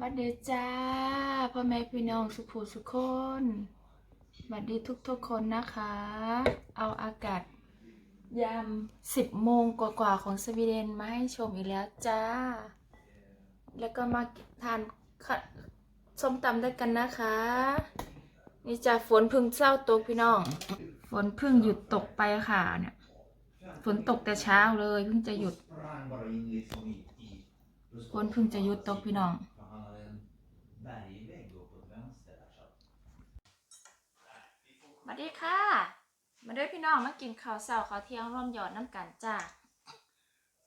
บัดเดจ้าพ่อแม่พี่น้องสุภูสุคนบัดดีทุกทุกคนนะคะ เอาอากาศยามสิบโมงกว่าๆของสวีเดนมาให้ชมอีกแล้วจ้า แล้วก็มาทานข้าส้มตำด้วยกันนะคะ นี่จ้าฝนพึ่งเศร้าตกพี่น้อง ฝนพึ่งหยุดตกไปค่ะเนี่ยฝนตกแต่เช้าเลยเพิ่งจะหยุดฝนพึ่งจะหยุดตกพี่น้อง bergvägg uppåt vänster där så att มาดีค่ะ มาด้วยพี่น้องมากินข้าวเช้าข้าวเที่ยงร่วมหยอดน้ำกันจ้า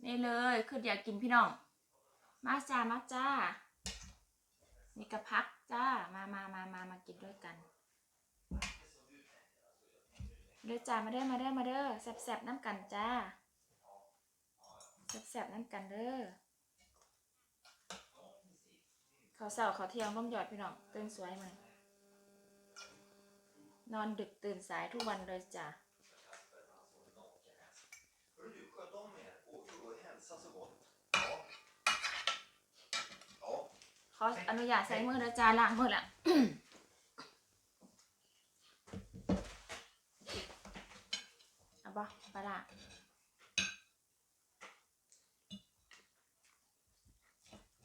นี่เลยคืออยากกินพี่น้อง มาจ้ามาจ้านี่กระพักจ้ามามามามามากินด้วยกันเด้อจ้ามาเด้อมาเด้อมาเด้อแซบแซบๆน้ำกันจ้าแซบแซบๆน้ำกันเด้อ ขาวเช้าข้าเที่ยงร่มหยอดพี่น้องตื่นสวยไหมนอนดึกตื่นสายทุกวันเลยจ้ะขออนุญาตใส่มือนะจ้าล้างมือละเอาบ่ปลาละ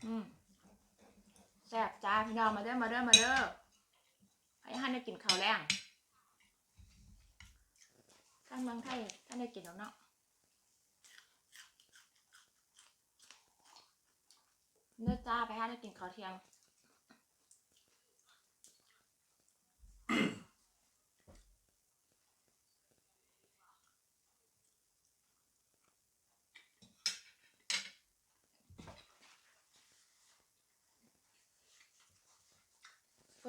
อืมแซ่บจ้ามาเด้อมาเด้อมาเด้อให้ท่านได้กินข้าวแรงท่านเมืองไทยท่านได้กินแล้วเนาะเนื้อจ้าไปให้ได้กินข้าวเที่ยง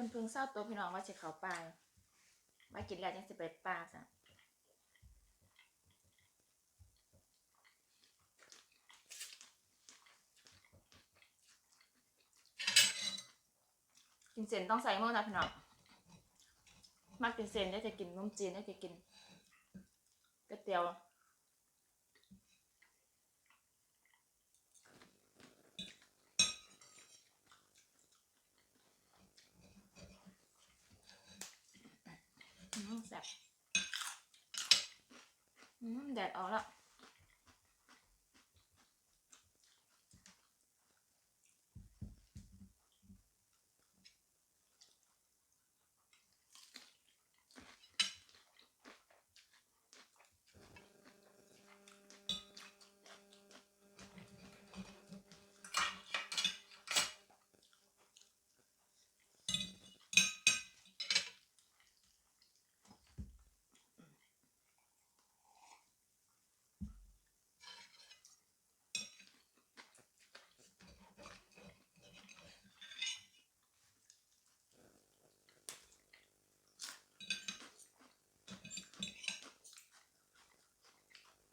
พิ่นเพิ่งเศร้าตัวพี่น้องว่าจะเขาป่ามากินแล้วจังสิไปป่าซะกินเส้นต้องใส่มือนะพี่น้องมักกินเส้นได้จะกินนมจีนได้จะกินก๋วยเตี๋ยวอืมแซ่บ อืมแดดออกแล้ว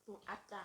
ปูอัดจ้ะ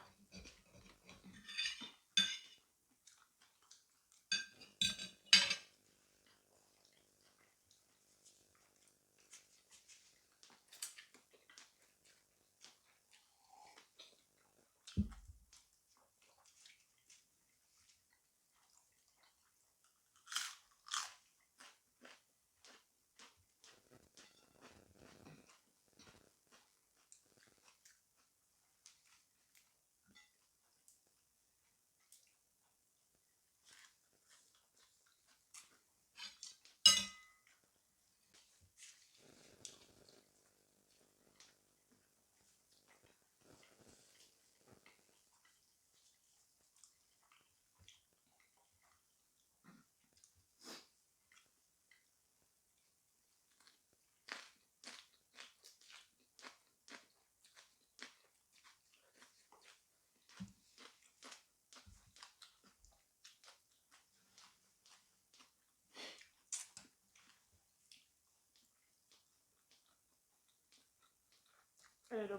เออด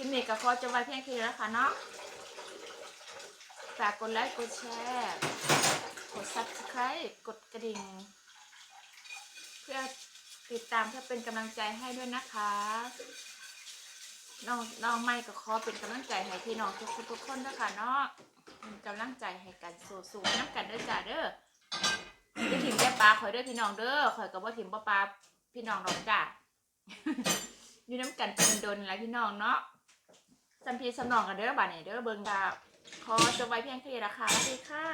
ลิปนี้ก็ขอจะไว้เพียงแค่นี้แล้วค่ะเนาะฝากกดไลค์กดแชร์กด subscribe กดกระดิ่ง เพื่อติดตามเพื่อเป็นกำลังใจให้ด้วยนะคะน้องน้องไม่ก็ขอเป็นกำลังใจให้พี่น้องทุกคนทุกคนด้วยค่ะเนาะเป็นกำลังใจให้กันสู้ๆน้ำกันเด้อจ้าเด้ออย่ถิ่มแย่ปลาข่อยเด้อพี่น้องเด้อข่อยกับว่าถิ่มปลาปลาพี่น้องดอกจ้าอยู่น้ำกันเป็นโดนๆแล้วพี่น้องเนาะ จำพีสำนองกันเด้อบ่านนี้เด้อเบิ่งดาขอจบไว้เพียงแค่นี้ละค่ะสวัสดีค่ะ